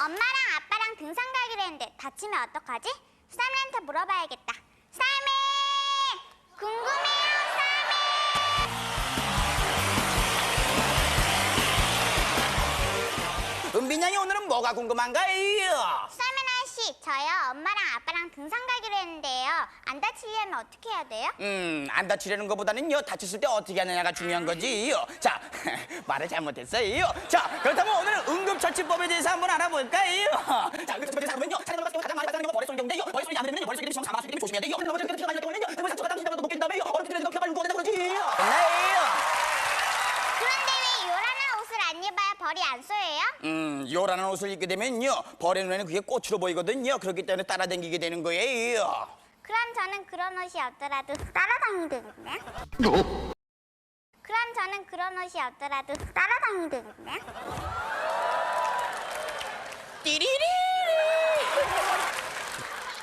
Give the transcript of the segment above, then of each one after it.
엄마랑 아빠랑 등산 가기로 했는데 다치면 어떡하지? 쌈이한테 물어봐야겠다. 쌈이! 궁금해요, 은빈 양이 오늘은 뭐가 궁금한가요? 쌈이나 씨, 저요 엄마랑 아빠랑 등산 가기로 했는데요. 안 다치려면 어떻게 해야 돼요? 음, 안 다치려는 것보다는요, 다쳤을 때 어떻게 하느냐가 중요한 거지요. 자, 말을 잘못했어요. 자, 그렇다면 오늘은 응급처치법에 대해서 한번 알아볼까요? 자, 응급처치법에 대해서 가장 많이 안 되면 되면 때문에 조심해야 돼요. 높게 된 어렵게 된다고 그러지. 됐나요? 그런데 왜 요란한 옷을 안 입어야 벌이 안 쏘여요? 음, 요란한 옷을 입게 되면요, 벌의 눈에는 그게 꽃으로 보이거든요. 그렇기 때문에 따라다니게 되는 거예요. 그럼 저는 그런 옷이 없더라도 따라다니겠네. 그럼 저는 그런 옷이 없더라도 따라다니겠네. 띠리리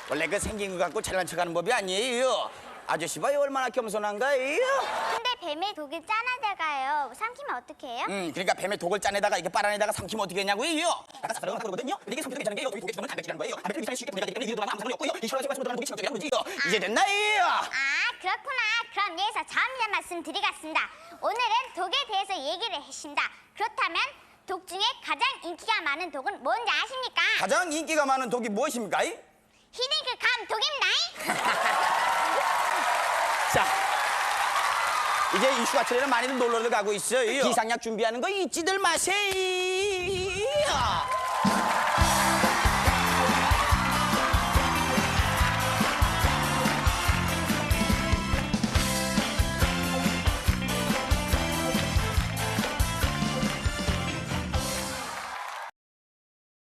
원래 그 생긴 것 갖고 잘난 척하는 법이 아니에요. 아저씨 봐요 얼마나 겸손한가요? 근데 뱀의 독이 짠하다가요. 삼키면 어떻게 해요? 음, 그러니까 뱀의 독을 짜내다가 이렇게 빨아내다가 삼키면 어떻게 하냐고요? 약간 사사로가 그러거든요. 근데 이게 삼키도 괜찮은 게요. 독이 독이 단백질이라는 거예요. 단백질이 위산이 쉽게 분해가 되기 때문에 위로 들어가면 아무 상관이 없고요. 이 혈액에 말씀 들어가는 독이 치명적이라는 거지요. 이제 됐나요? 아 그렇구나. 그럼 여기서 처음이라 말씀 드리겠습니다. 오늘은 독에 대해서 얘기를 하신다. 그렇다면 독 중에 가장 인기가 많은 독은 뭔지 아십니까? 가장 인기가 많은 독이 무엇입니까? 히딩크 이제 이슈가철에는 많이들 놀러들 가고 있어요. 기상약 준비하는 거 잊지들 마세요.